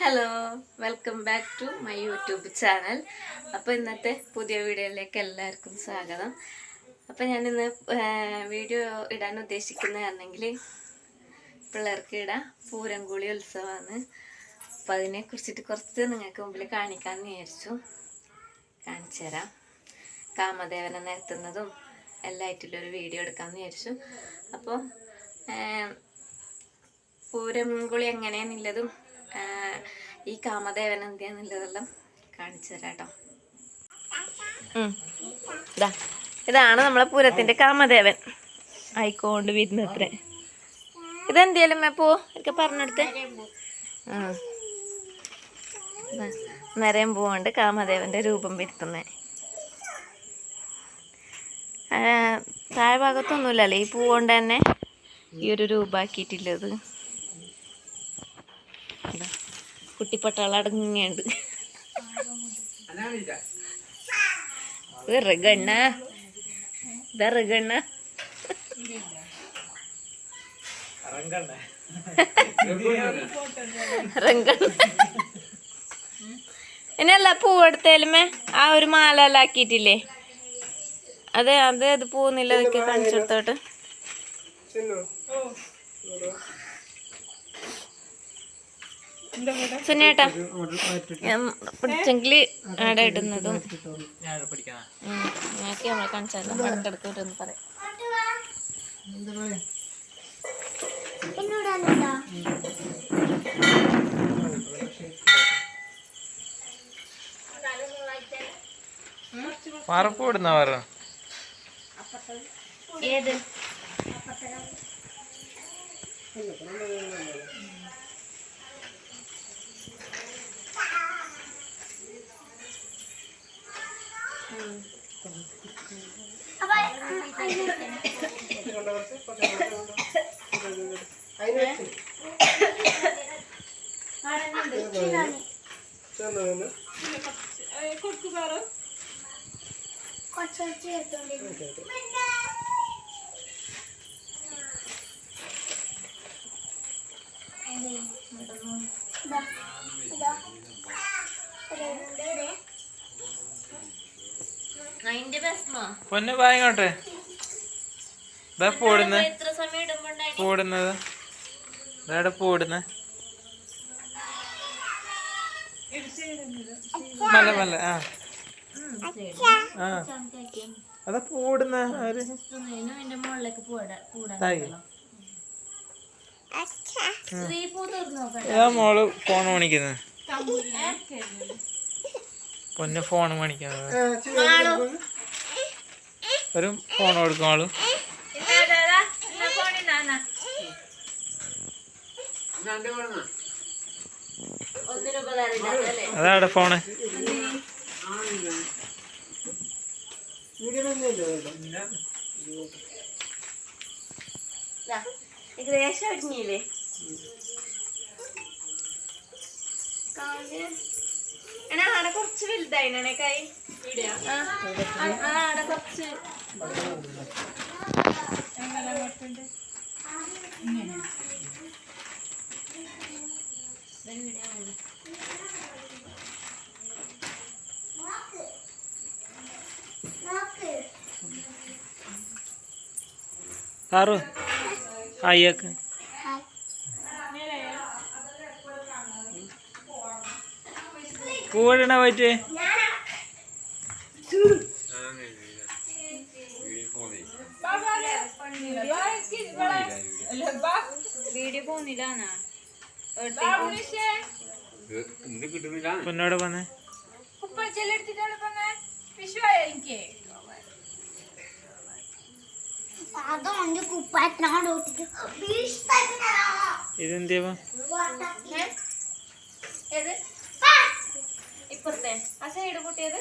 Hello welcome back to my YouTube channel അപ്പോൾ ഇന്നത്തെ പുതിയ വീഡിയോയിലേക്ക് എല്ലാവർക്കും സ്വാഗതം. അപ്പോൾ ഞാനിന്ന് വീഡിയോ ഇടാൻ ഉദ്ദേശിക്കുന്നതാണെങ്കിൽ പിള്ളേർക്ക് ഇടാം പൂരംകുളി ഉത്സവമാണ്. അപ്പോൾ അതിനെ കുറിച്ചിട്ട് കുറച്ച് നിങ്ങൾക്ക് മുമ്പിൽ കാണിക്കാമെന്ന് വിചാരിച്ചു. കാണിച്ചു തരാം. കാമദേവനെ നിരത്തുന്നതും എല്ലായിട്ടുള്ളൊരു വീഡിയോ എടുക്കാമെന്ന് വിചാരിച്ചു. അപ്പോൾ പൂരംകുളി എങ്ങനെയാന്നുള്ളതും ഈ കാമദേവൻ എന്തിയാന്നുള്ളതെല്ലാം കാണിച്ചു തരാം കേട്ടോ. ഇതാ. ഇതാണ് നമ്മളെ പൂരത്തിന്റെ കാമദേവൻ. ആയിക്കോണ്ട് വരുന്നത്ര. ഇതെന്തിയാലും പോ ഒക്കെ പറഞ്ഞെടുത്ത്. ആ. നിറയും പൂവുണ്ട് കാമദേവന്റെ രൂപം വരുത്തുന്നേ. താഴെ ഭാഗത്തൊന്നുമില്ലല്ലേ? ഈ പൂവുകൊണ്ട് തന്നെ ഈ ഒരു രൂപാക്കിയിട്ടുള്ളത് ഇതാ, കുട്ടിപ്പട്ടാള അടങ്ങിയുണ്ട് വെറുകണ്ണ റങ്കണ്ണ ഇനല്ല പൂവെടുത്തേലുമേ? ആ ഒരു മാല എല്ലാം ആക്കിയിട്ടില്ലേ അതെ അതെ അത് പോകുന്നില്ല അതൊക്കെ കാണിച്ചെടുത്തോട്ട് സുനേട്ടാ. ഞാൻ പിടിച്ചെങ്കിൽ അവിടെ ഇടുന്നതും. ഉം, ബാക്കി നമ്മളെ കാണിച്ചാലും? ഇടക്കിടക്ക് ഇട്ടൊന്ന് പറയാം. പറപ്പ് വിടുന്ന പറ. ഏത്? അതിന്റെ പ്രശ്നമോ പൊന്ന് ഇതാ ഇതാ പൂടുന്നത് എത്ര ഇതാ ഇടുമ്പോണ്ടായി. പൂടുന്നത് ഇതാടെ പൂടുന്നത് മല മല ആ. ആ. അതാ പൂടുന്ന മോൾ ഫോൺ മണിക്കുന്നത് പൊന്ന് ഫോൺ മേടിക്കാൻ ഒരു ഫോൺ കൊടുക്കും ആൾ. അതാടെ ഫോണ് ഏകദേശം ഒടുങ്ങിയില്ലേ എടാ ആടെ കുറച്ച് വലുതായിനെ കൈ. ആടെ കുറച്ച്. കാറു അയ്യക്ക് പൂവിടണ പോയിട്ട് വീഡിയോ പോകുന്നില്ല പൊന്നോട് കുപ്പായത്തിനോട് ഇതെന്തിയാ? ഇപ്പുറത്തെ. ആ സൈഡ് കൂട്ടിയത്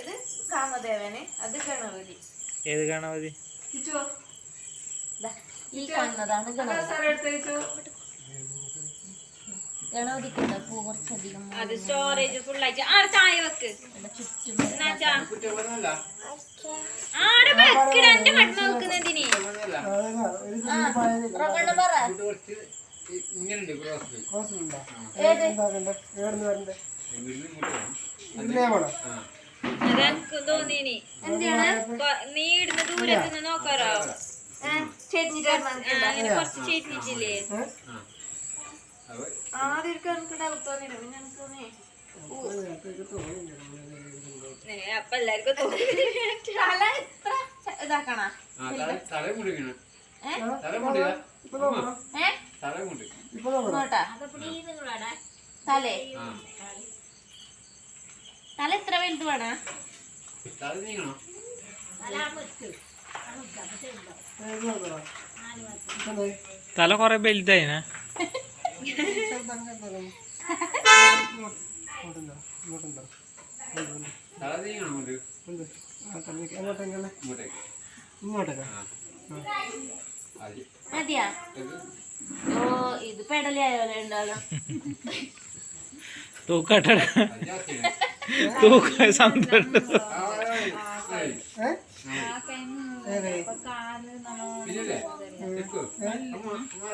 ഇത് കാമദേവനെ അത് ഗണപതി. ഏത് ദാ, ഈ കാണുന്നതാണ് ഗണപതി. ഗണപതിക്ക് പൂ കുറച്ചധികം അത് സ്റ്റോറേജ് ഫുൾ ആയിട്ട്. ആ ചായ വെക്ക്? ചുറ്റും പറ. ഏത്? അതെനിക്ക് തോന്നിനി നീ ഇടുന്ന ദൂരത്തുനിന്ന് നോക്കാറോ ഏ, ചേച്ചിട്ട് അങ്ങനെ കുറച്ച് അപ്പൊ ആദ്യം ഡൗട്ട് തോന്നില്ല പിന്നെ എനിക്ക് തോന്നി. അപ്പൊ എല്ലാവർക്കും തോന്നി. തല ഇത്ര ച- ഇതാക്കണ തല- തല മുടിക്കണം തല ഏ? തല മുടി. തലേ. ആ. തല എത്ര വലുത് വേണോ? തല കൊറേ വലുതായിനാ. മതിയാ? ഓ ഇത് പെടലായോലെ ഉണ്ടാകാം തൂക്കട്ടെ 東海サンダル。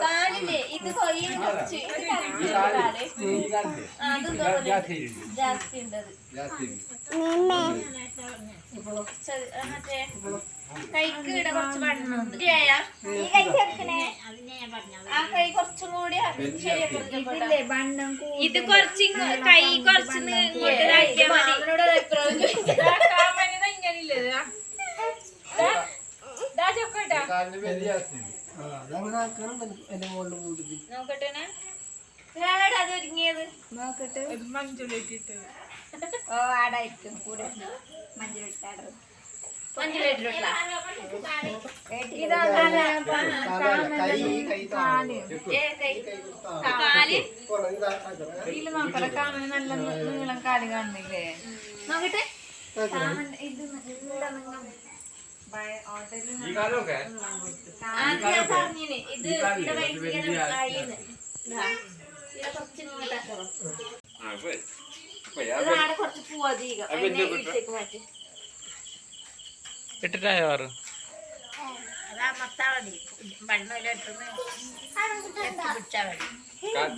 കാലില്ലേ ഇത് കൊറച്ച് കുറച്ച് ഇത് ഈ കറക്റ്റ് കാൽ, കാൽ ഈ കാലില്ലേ? ആ, അതും ജാ- ജാസ്തിയുണ്ട്. ജാസ്തി ഉണ്ടത്. ജാസ്തിയുണ്ട്. ചെറി- ആ, മറ്റേ കൈക്ക് ഇവിടെ കുറച്ച് വണ്ണുണ്ട് ശരിയായാ? ഈ കൈ കൊറച്ച് ആ കൈ കുറച്ചും കൂടി ശരിയാക്കി ഇത് കുറച്ച് ഇങ്ങ് കൈ കുറച്ച് ഇങ്ങ് ഇങ്ങോട്ട് ഇതാക്കിയാ മതി. അവനോട് അഭിപ്രായം ചോദിച്ചത് നീളം നോക്കട്ടെ. കാൽ. ഇതാ, ആക്കണം. നോക്കട്ടെ. ആക്കണം. ഈ കാലമൊക്കെ? ഇട്ടിട്ടായോ ആറ്? കാ-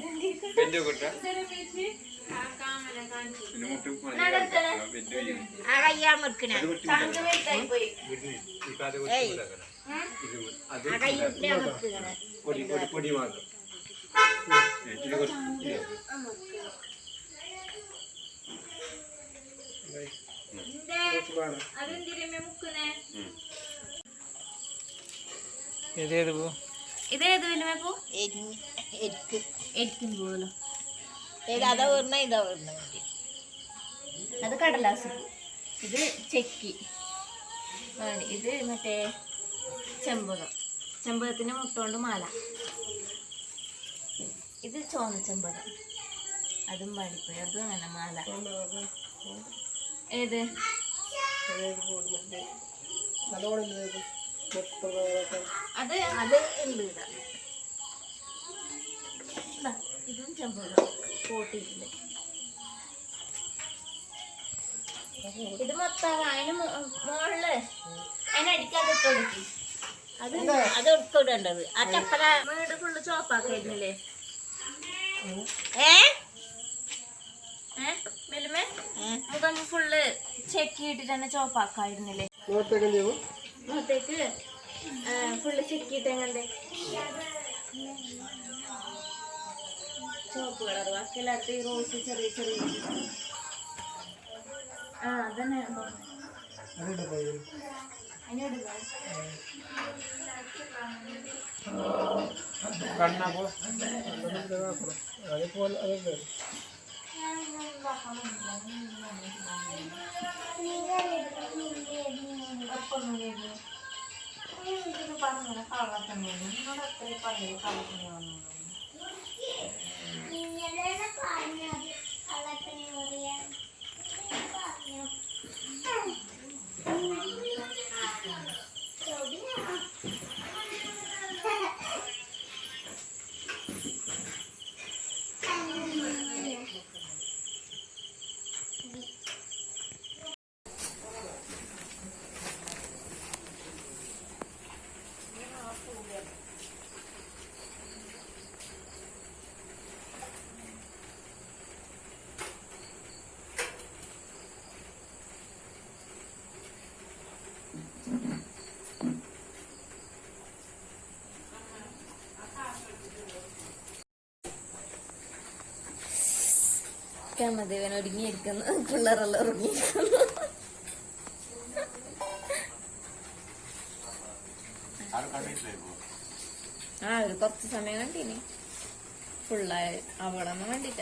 ഇതേത് പോ? ഇതേത് വല്ലുമേ പൂ? എരിക്കും പോലോ അത് കടലാസ്. ഇത് ചെക്കി. ഇത് മറ്റേ ചെമ്പകം. ചെമ്പകത്തിന് മുട്ടുകൊണ്ട് മാല. ഇത് ചോന്ന ചെമ്പകം. അതും പാടിപ്പോയി അതും അങ്ങനെ മാല. ഏത്? അത് അത് ഉണ്ട് ഇതും ചെമ്പകം കൂട്ടിയിട്ടുണ്ട് ഇത് മൊത്തം അതിന് മുകളിൽ അതിനടിക്കാതെ ഇട്ട് കൊടുക്കി അത് അത് എടുത്തിടേണ്ടത് ആ ചപ്പല വീട് ഫുള്ള് ചോപ്പാക്കായിരുന്നില്ലേ ഏ? ഏ? വെലുമേ മുഖം ഫുള്ള് ചെക്കിയിട്ട് തന്നെ ചോപ്പാക്കായിരുന്നില്ലേ മുഖത്തേക്ക് ഫുള്ള് ചെക്കിയിട്ട് എങ്ങനെ ചുവപ്പ് കളർ ബാക്കി എല്ലായിടത്തും ഈ റോസ് ചെറിയ ചെറിയ ആ അതന്നെ. പറഞ്ഞു കളർ തന്നെ നിങ്ങളുടെ അത്രയും പറഞ്ഞു കളർ തന്നെ Yeah. I like the new ഇവൻ ഒരുങ്ങിയിരിക്കുന്നു. പിള്ളേരെല്ലാം ഒരുങ്ങിയിരിക്കുന്നു. ആ ഒരു കുറച്ച് സമയം കണ്ടിനി. ഫുള്ളായി അവളൊന്നും വേണ്ടിട്ട